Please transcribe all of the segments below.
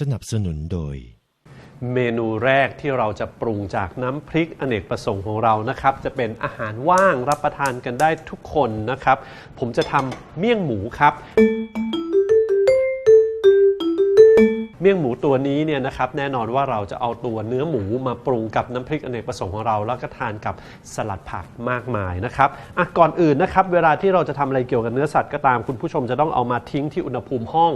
สนับสนุนโดย เมนูแรกที่เราจะปรุงจากน้ำพริกอเนกประสงค์ของเรานะครับ จะเป็นอาหารว่างรับประทานกันได้ทุกคนนะครับ ผมจะทำเมี่ยงหมูครับ เมี่ยงหมูตัวนี้เนี่ยนะครับแน่นอนว่าเราจะเอาตัวเนื้อหมูมาปรุงกับน้ำพริกอเนกประสงค์ของเรา แล้วก็ทานกับสลัดผักมากมายนะครับอะก่อนอื่นนะครับเวลาที่เราจะทำอะไรเกี่ยวกับเนื้อสัตว์ก็ตามคุณผู้ชมจะต้องเอามาทิ้งที่อุณหภูมิห้อง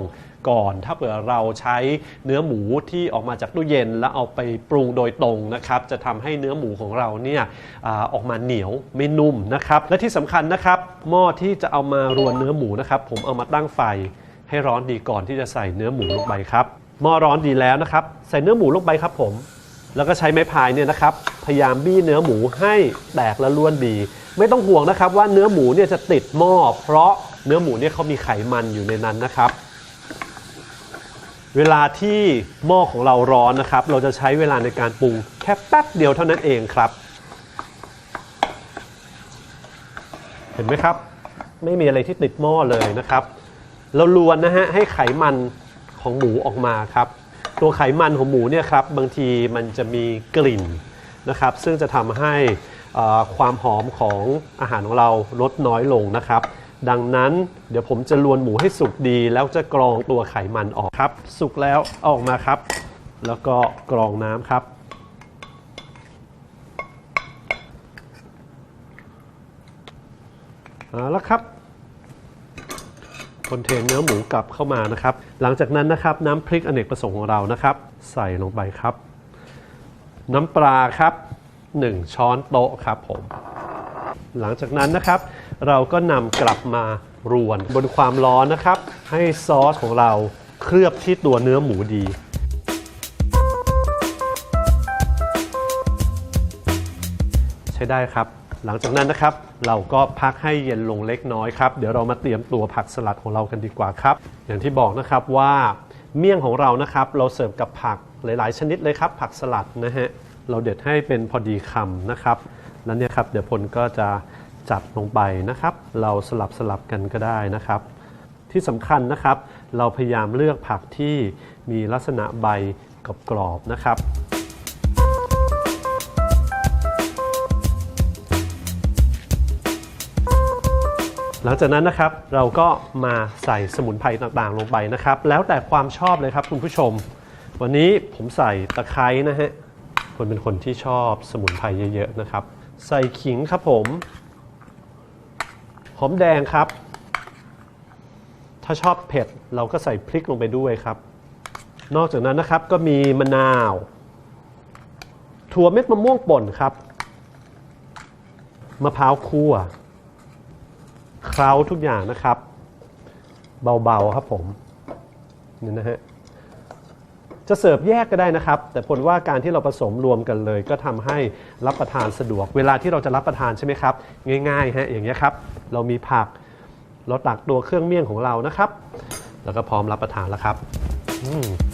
ก่อน ถ้าเผื่อเราใช้เนื้อหมูที่ออกมาจากตู้เย็น แล้วเอาไปปรุงโดยตรงนะครับจะทำให้เนื้อหมูของเราเนี่ยอออกมาเหนียวไม่นุ่มนะครับและที่สำคัญนะครับหม้อที่จะเอามารวนเนื้อหมูนะครับผมเอามาตั้งไฟให้ร้อนดีก่อนที่จะใส่เนื้อหมูลงไปครับ หม้อร้อนดีแล้วนะครับ ใส่เนื้อหมูลงไปครับผม แล้วก็ใช้ไม้พายเนี่ยนะครับ พยายามบี้เนื้อหมูให้แตกและล้วนดี ไม่ต้องห่วงนะครับว่าเนื้อหมูเนี่ยจะติดหม้อ เพราะเนื้อหมูเนี่ยเขามีไขมันอยู่ในนั้นนะครับ เวลาที่หม้อของเราร้อนนะครับ เราจะใช้เวลาในการปรุงแค่แป๊บเดียวเท่านั้นเองครับ เห็นไหมครับ ไม่มีอะไรที่ติดหม้อเลยนะครับ เราลวนนะฮะให้ไขมัน ของหมูออกมาครับ ตัวไขมันของหมูเนี่ยครับบางทีมันจะมีกลิ่นนะครับ ซึ่งจะทำให้ความหอมของอาหารของเราลดน้อยลงนะครับ ดังนั้นเดี๋ยวผมจะลวนหมูให้สุกดี แล้วจะกรองตัวไขมันออกครับ สุกแล้วเอาออกมาครับ แล้วก็กรองน้ำครับเอาละครับ คนเทนเนื้อหมูกลับเข้ามานะครับ หลังจากนั้นนะครับน้ำพริกอเนกประสงค์ของเรานะครับ ใส่ลงไปครับ น้ำปลาครับ 1 ช้อนโต๊ะครับผม หลังจากนั้นนะครับ เราก็นำกลับมารวนบนความร้อนนะครับ ให้ซอสของเราเคลือบที่ตัวเนื้อหมูดีใช้ได้ครับ หลังจากนั้นนะครับ เราก็พักให้เย็นลงเล็กน้อยครับ เดี๋ยวเรามาเตรียมตัวผักสลัดของเรากันดีกว่าครับ อย่างที่บอกนะครับว่าเมี่ยงของเรานะครับ เราเสิร์ฟกับผักหลาย ๆ ชนิดเลยครับ ผักสลัดนะฮะเราเด็ดให้เป็นพอดีคำนะครับแล้วเนี่ยครับเดี๋ยวพลก็จะจัดลงไปนะครับ เราสลับสลับกันก็ได้นะครับ ที่สำคัญนะครับ เราพยายามเลือกผักที่มีลักษณะใบกรอบๆนะครับ หลังจากนั้นนะครับเราก็มาใส่สมุนไพรต่างๆลงไปนะครับ แล้วแต่ความชอบเลยครับคุณผู้ชม วันนี้ผมใส่ตะไคร้นะฮะคนเป็นคนที่ชอบสมุนไพรเยอะๆนะครับ ใส่ขิงครับผมหอมแดงครับ ถ้าชอบเผ็ดเราก็ใส่พริกลงไปด้วยครับ นอกจากนั้นนะครับก็มีมะนาว ถั่วเม็ดมะม่วงป่นครับมะพร้าวคั่ว เคล้าทุกอย่างนะครับ เบาๆครับผมนี่นะฮะจะเสิร์ฟแยกก็ได้นะครับ แต่ผลว่าการที่เราผสมรวมกันเลย ก็ทำให้รับประทานสะดวก เวลาที่เราจะรับประทานใช่ไหมครับ ง่ายๆฮะอย่างเงี้ยครับ เรามีผักเราตักตัวเครื่องเมี่ยงของเรานะครับ แล้วก็พร้อมรับประทานแล้วครับ อืม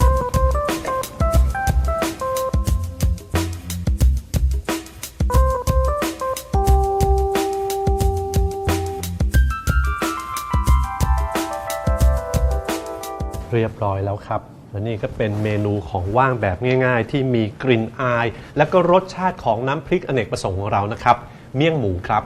เรียบร้อยแล้วครับและนี่ก็เป็นเมนูของว่างแบบง่าย ๆ ที่มีกลิ่นอาย และก็รสชาติของน้ำพริกอเนกประสงค์ของเรานะครับ เมี่ยงหมูครับ